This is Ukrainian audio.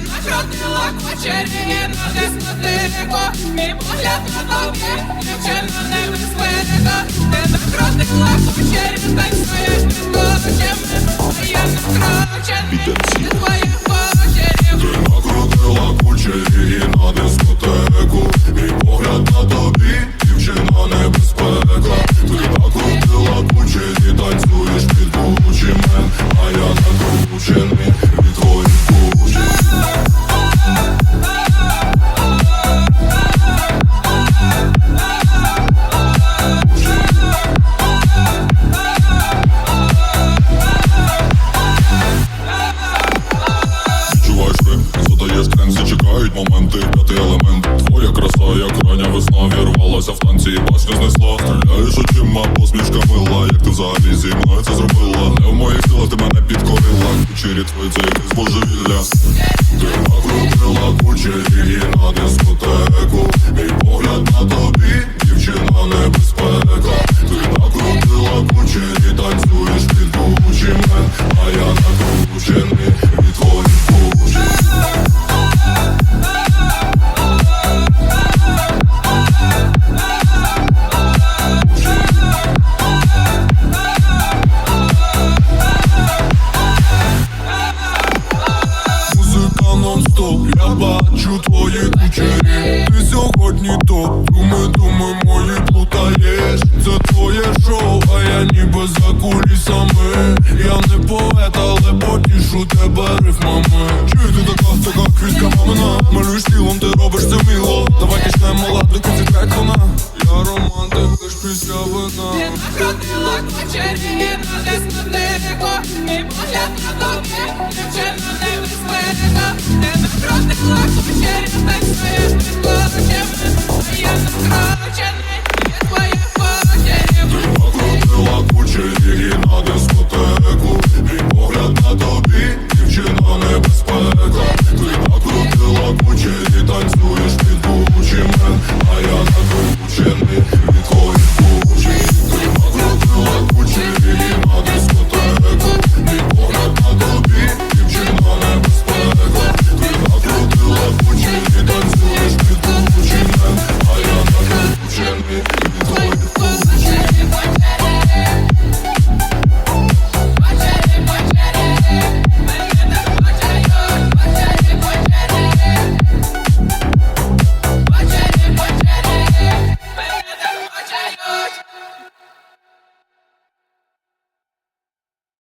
накрутила кучері на дискотеку Мій погляд на тобі, дівчина не безпека Ти накрутила кучері, танцюєш під кочами А я накручений від твоїх кучерів Накрутила кучері на дискотеку? Мій погляд на тобі, дівчина небезпека. Ти накрутила кучері, танцюєш під Gucci А я накручений. від моменти, п'ятий елемент. Твоя краса, як рання весна, вірвалася в танці, башню знесла. Стріляєш очима, посмішка мила, як ти взагалі зі мною це зробила. Не в моїх силах ти мене підкорила, кучері твої це якесь божевілля. Ти накрутила кучері на дискотеку твої кучері Ти сьогодні топ, думи, думи мої плутаєш. Це твоє шоу, а я ніби за кулісами. Я не поет, але потішу тебе рифмами. Чи ти така, така квітка мамина? Малюєш тілом, ти робиш це мило. Давай кишнемо ладно, кінці вона Я романтик, лиш після вина. Накрутила кучері на дискотеку Мій погляд на тобі, дівчина